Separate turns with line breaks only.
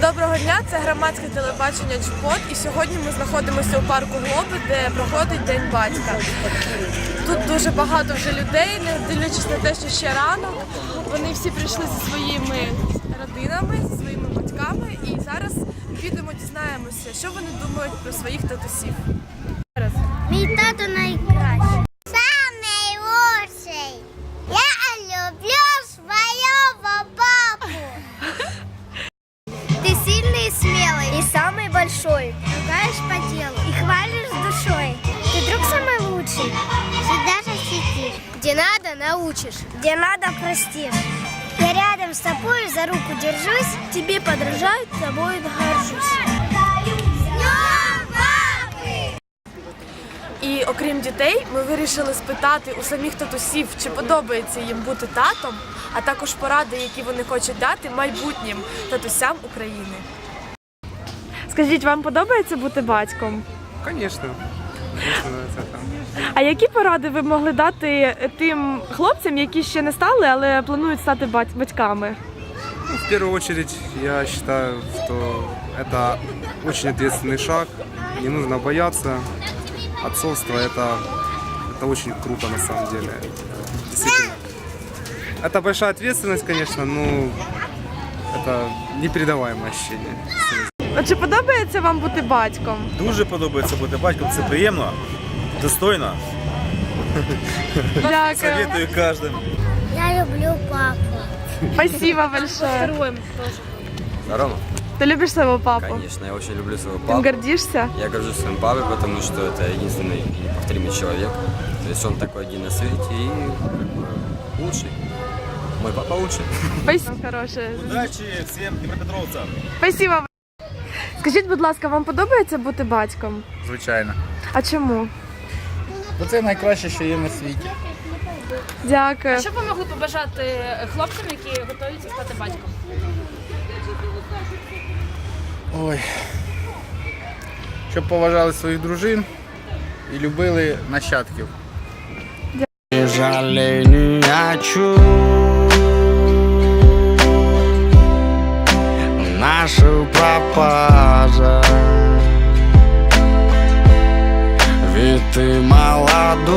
Доброго дня, це громадське телебачення Джпот. І сьогодні ми знаходимося у парку Глоби, де проходить День батька. Тут дуже багато вже людей, не дивлячись на те, що ще рано. Вони всі прийшли зі своїми родинами, зі своїми батьками. І зараз підемо дізнаємося, що вони думають про своїх татусів.
Мій тато самый большой. Ругаешь по делу. И хвалишь душой. Ты друг самый лучший. Всегда защитишь. Где надо, научишь. Где надо, простишь. Я рядом с тобой за руку держусь. Тебе подражаю, тобой горжусь.
І окрім дітей, ми вирішили спитати у самих татусів, чи подобається їм бути татом, а також поради, які вони хочуть дати майбутнім татусям України. Скажіть, вам подобається бути батьком?
Конечно. Конечно, нравится там.
А які поради ви могли дати тим хлопцям, які ще не стали, але планують стати бать- батьками?
Ну, в первую очередь, я считаю, что это очень ответственный шаг. Не нужно бояться. Отцовство это, это очень круто на самом деле. Действительно. Это большая ответственность, конечно, но это непередаваемое ощущение.
Чи подобається вам бути батьком?
Дуже подобається бути батьком, це приємно, достойно.
Дякую.
Советую кожному.
Я люблю папу.
Спасибо большое.
Рома?
Ты любишь своего папу?
Конечно, я очень люблю своего
Им
папу.
гордишься?
Я горжусь своим папой, потому что это единственный и неповторимый человек. То есть он такой один на свете и как бы, лучший. Мой папа лучший.
Спасибо, хороше.
Удачі всім дніпропетровцям.
Спасибо. Скажіть, будь ласка, вам подобається бути батьком?
Звичайно.
А чому?
Бо це найкраще, що є на світі.
Дякую.
Що б ви могли побажати хлопцям, які готуються стати батьком?
Ой. Щоб поважали своїх дружин і любили нащадків.
жалей Ведь ты молодой